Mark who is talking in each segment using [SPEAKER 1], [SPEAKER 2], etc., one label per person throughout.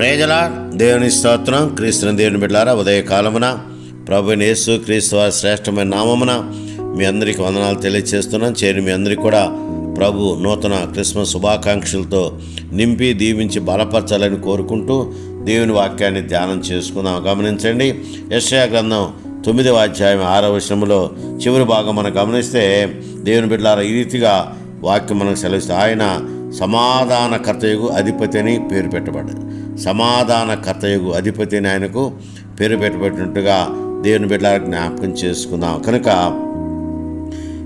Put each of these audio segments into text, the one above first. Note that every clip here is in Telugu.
[SPEAKER 1] ప్రేజల. దేవుని స్తోత్రం. క్రీస్తుని దేవుని బిడ్డారా ఉదయ కాలమున ప్రభు యేసు క్రీస్తు వారి శ్రేష్టమైన నామమున మీ అందరికీ వందనాలు తెలియజేస్తున్నాం చేరి మీ అందరికీ కూడా ప్రభు నూతన క్రిస్మస్ శుభాకాంక్షలతో నింపి దీవించి బలపరచాలని కోరుకుంటూ దేవుని వాక్యాన్ని ధ్యానం చేసుకుందాం. గమనించండి యెషయా గ్రంథం తొమ్మిదవ అధ్యాయం ఆరవ విషయంలో చివరి భాగం మనం గమనిస్తే దేవుని బిడ్డలారా ఈ రీతిగా వాక్యం మనకు సెలవిస్తే ఆయన సమాధానకర్తయుగు అధిపతి అని పేరు పెట్టబడ్డది సమాధానకర్తయుగు అధిపతి అని ఆయనకు పేరు పెట్టబడినట్టుగా దేవుని బిడ్డల జ్ఞాపకం చేసుకుందాం. కనుక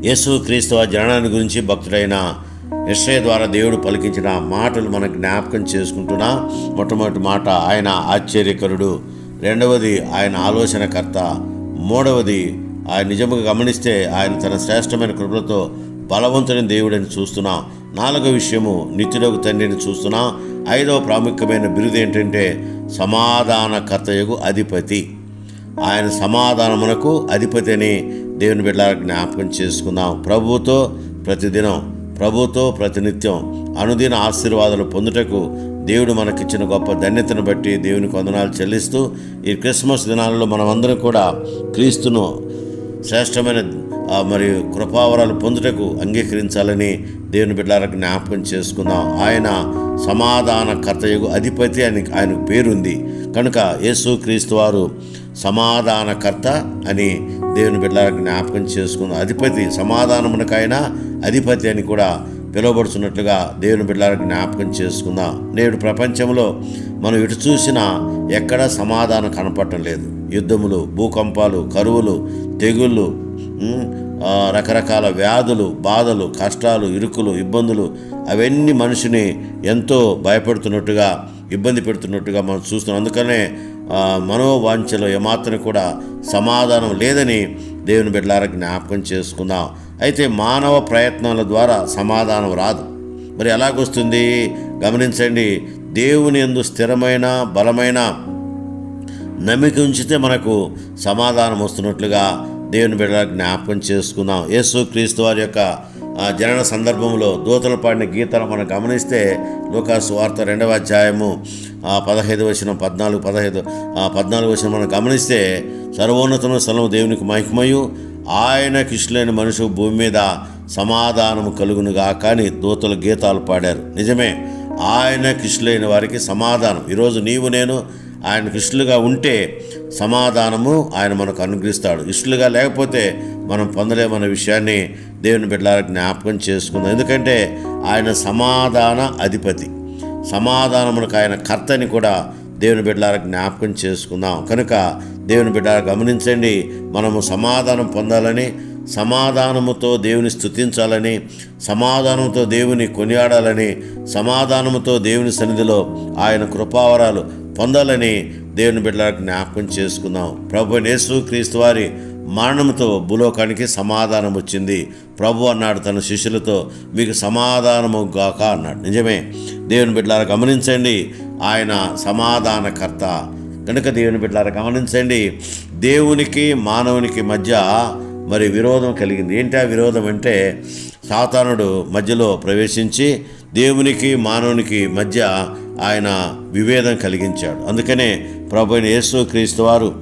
[SPEAKER 1] యేసు క్రీస్తు జననాన్ని గురించి భక్తుడైన నిశ్చయ ద్వారా దేవుడు పలికించిన మాటలు మనకు జ్ఞాపకం చేసుకుంటున్నా. మొట్టమొదటి మాట ఆయన ఆశ్చర్యకరుడు. రెండవది ఆయన ఆలోచనకర్త. మూడవది ఆయన నిజముగా గమనిస్తే ఆయన తన శ్రేష్టమైన కృపలతో బలవంతుని దేవుడని చూస్తున్నాం. నాలుగో విషయము. నిత్యులకు తండ్రిని చూస్తున్నాం. ఐదవ ప్రాముఖ్యమైన బిరుదు ఏంటంటే సమాధానకర్తయగు అధిపతి. ఆయన సమాధానమునకు అధిపతి అని దేవుని బిడ్డ జ్ఞాపకం చేసుకుందాం. ప్రభుతో ప్రతిదినం ప్రభుతో ప్రతినిత్యం అనుదిన ఆశీర్వాదాలు పొందుటకు దేవుడు మనకిచ్చిన గొప్ప ధన్యతను బట్టి దేవునికి వందనాలు చెల్లిస్తూ ఈ క్రిస్మస్ దినాలలో మనమందరం కూడా క్రీస్తును శ్రేష్టమైన మరియు మరి కృపావరాలు పొందుటకు అంగీకరించాలని దేవుని బిడ్డలకు జ్ఞాపకం చేసుకుందాం. ఆయన సమాధానకర్తయగు అధిపతి అని ఆయనకు పేరుంది. కనుక యేసుక్రీస్తు వారు సమాధానకర్త అని దేవుని బిడ్డలకు జ్ఞాపకం చేసుకున్న అధిపతి సమాధానమునకైనా అధిపతి అని కూడా పిలువబడుతున్నట్లుగా దేవుని బిడ్డలకు జ్ఞాపకం చేసుకుందాం. నేడు ప్రపంచంలో మనం ఇటు చూసినా ఎక్కడా సమాధానం కనపడటం లేదు. యుద్ధములు భూకంపాలు కరువులు తెగుళ్ళు రకరకాల వ్యాధులు బాధలు కష్టాలు ఇరుకులు ఇబ్బందులు అవన్నీ మనిషిని ఎంతో భయపెడుతున్నట్టుగా ఇబ్బంది పెడుతున్నట్టుగా మనం చూస్తున్నాం. అందుకనే మనోవాంఛలో ఏమాత్రం కూడా సమాధానం లేదని దేవుని బిడ్డలారా జ్ఞాపకం చేసుకుందాం. అయితే మానవ ప్రయత్నాల ద్వారా సమాధానం రాదు. మరి ఎలాగొస్తుంది? గమనించండి దేవుని ఎందు స్థిరమైన బలమైన నమ్మిక ఉంచితే మనకు సమాధానం వస్తున్నట్లుగా దేవుని బిడ్డ జ్ఞాపకం చేసుకున్నాం యేసు క్రీస్తు వారి యొక్క జనన సందర్భంలో దూతలు పాడిన గీతాలు మనం గమనిస్తే లూకాసు వార్త రెండవ అధ్యాయము పదహైదు వచ్చిన పద్నాలుగు పదహైదు పద్నాలుగు వచ్చిన మనం గమనిస్తే సర్వోన్నతమైన స్థలం దేవునికి మహిమయు ఆయన కిష్లైన మనుషు భూమి మీద సమాధానము కలుగునుగా కానీ దూతలు గీతాలు పాడారు. నిజమే ఆయన కిష్లైన వారికి సమాధానం. ఈరోజు నీవు నేను ఆయన ఇష్టలుగా ఉంటే సమాధానము ఆయన మనకు అనుగ్రహిస్తాడు. ఇష్టలుగా లేకపోతే మనం పొందలేమన్న విషయాన్ని దేవుని బిడ్డల జ్ఞాపకం చేసుకుందాం. ఎందుకంటే ఆయన సమాధాన అధిపతి. సమాధానమునకు ఆయన కర్తని కూడా దేవుని బిడ్డల జ్ఞాపకం చేసుకుందాం. కనుక దేవుని బిడ్డ గమనించండి మనము సమాధానం పొందాలని సమాధానముతో దేవుని స్థుతించాలని సమాధానంతో దేవుని కొనియాడాలని సమాధానముతో దేవుని సన్నిధిలో ఆయన కృపావరాలు పొందాలని దేవుని బిడ్డలకు జ్ఞాపకం చేసుకుందాం. ప్రభు నేసు క్రీస్తు వారి మరణంతో భూలోకానికి సమాధానం వచ్చింది. ప్రభు అన్నాడు తన శిష్యులతో మీకు సమాధానము గాక అన్నాడు. నిజమే. దేవుని బిడ్డలారా గమనించండి ఆయన సమాధానకర్త. కనుక దేవుని బిడ్డలారా గమనించండి దేవునికి మానవునికి మధ్య మరి విరోధం కలిగింది. ఏంటి ఆ విరోధం అంటే సాతానుడు మధ్యలో ప్రవేశించి దేవునికి మానవునికి మధ్య ఆయన విభేదం కలిగించాడు. అందుకనే ప్రభు యేసు క్రీస్తు వారు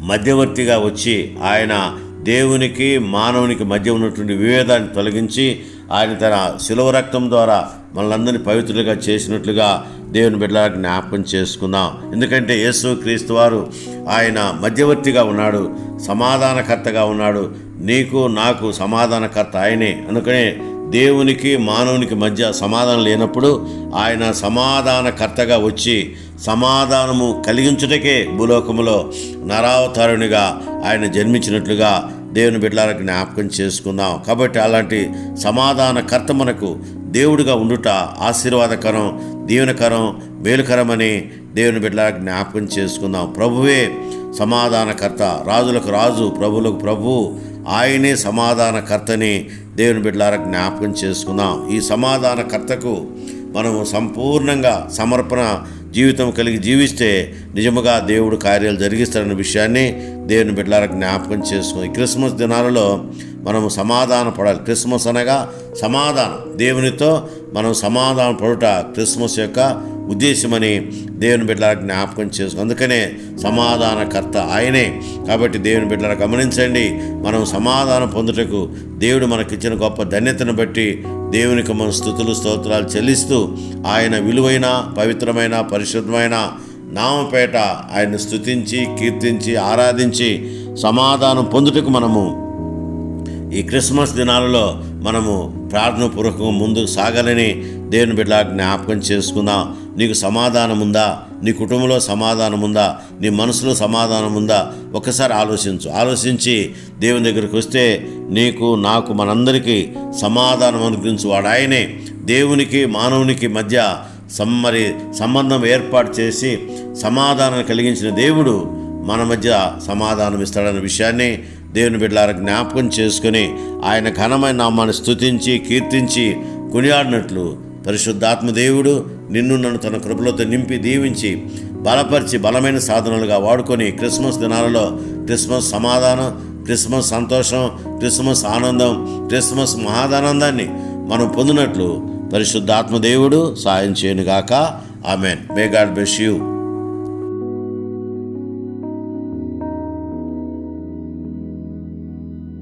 [SPEAKER 1] మధ్యవర్తిగా వచ్చి ఆయన దేవునికి మానవునికి మధ్య ఉన్నటువంటి విభేదాన్ని తొలగించి ఆయన తన శిలువ రక్తం ద్వారా మనలందరినీ పవిత్రులుగా చేసినట్లుగా దేవుని బిడ్డలా జ్ఞాపకం చేసుకుందాం. ఎందుకంటే యేసు క్రీస్తు వారు ఆయన మధ్యవర్తిగా ఉన్నాడు సమాధానకర్తగా ఉన్నాడు. నీకు నాకు సమాధానకర్త ఆయనే. అందుకనే దేవునికి మానవునికి మధ్య సమాధానం లేనప్పుడు ఆయన సమాధానకర్తగా వచ్చి సమాధానము కలిగించుటకే భూలోకములో నరావతారునిగా ఆయన జన్మించినట్లుగా దేవుని బిడ్డలకు జ్ఞాపకం చేసుకుందాం కాబట్టి అలాంటి సమాధానకర్త మనకు దేవుడిగా ఉండుట ఆశీర్వాదకరం దీవెనకరం మేలుకరమని దేవుని బిడ్డల జ్ఞాపకం చేసుకుందాం ప్రభువే సమాధానకర్త రాజులకు రాజు ప్రభులకు ప్రభు ఆయనే సమాధానకర్తని దేవుని బిడ్డలారా జ్ఞాపకం చేసుకుందాం. ఈ సమాధానకర్తకు మనము సంపూర్ణంగా సమర్పణ జీవితం కలిగి జీవిస్తే నిజముగా దేవుడు కార్యాలు జరిగిస్తారన్న విషయాన్ని దేవుని బిడ్డలారా జ్ఞాపకం చేసుకుని క్రిస్మస్ దినాలలో మనము సమాధాన పడాలి. క్రిస్మస్ అనగా సమాధానం. దేవునితో మనం సమాధాన పడుట క్రిస్మస్ యొక్క ఉద్దేశమని దేవుని బిడ్డలకు జ్ఞాపకం చేసుకు అందుకనే సమాధానకర్త ఆయనే. కాబట్టి దేవుని బిడ్డలను గమనించండి మనం సమాధానం పొందుటకు దేవుడు మనకిచ్చిన గొప్ప ధన్యతను బట్టి దేవునికి మన స్థుతులు స్తోత్రాలు చెల్లిస్తూ ఆయన విలువైన పవిత్రమైన పరిశుద్ధమైన నామపేట ఆయన స్థుతించి కీర్తించి ఆరాధించి సమాధానం పొందుటకు మనము ఈ క్రిస్మస్ దినాలలో మనము ప్రార్థనపూర్వకంగా ముందుకు సాగాలని దేవుని బిడ్డ జ్ఞాపకం చేసుకుందాం. నీకు సమాధానం ఉందా నీ కుటుంబంలో సమాధానం ఉందా నీ మనసులో సమాధానం ఉందా ఒకసారి ఆలోచించు. ఆలోచించి దేవుని దగ్గరికి వస్తే నీకు నాకు మనందరికీ సమాధానం అనిపించు వాడు ఆయనే. దేవునికి మానవునికి మధ్య సమ్మరి సంబంధం ఏర్పాటు చేసి సమాధానం కలిగించిన దేవుడు మన మధ్య సమాధానం ఇస్తాడన్న విషయాన్ని దేవుని బిడ్డలారా జ్ఞాపకం చేసుకొని ఆయన ఘనమైన నామాన్ని స్థుతించి కీర్తించి కొనియాడినట్లు పరిశుద్ధాత్మ దేవుడు నిన్ను నన్ను తన కృపలతో నింపి దీవించి బలపరిచి బలమైన సాధనలుగా వాడుకొని క్రిస్మస్ దినాలలో క్రిస్మస్ సమాధానం క్రిస్మస్ సంతోషం క్రిస్మస్ ఆనందం క్రిస్మస్ మహాదానందాన్ని మనం పొందినట్లు పరిశుద్ధాత్మ దేవుడు సాయం చేయనుగాక. Amen. May God bless you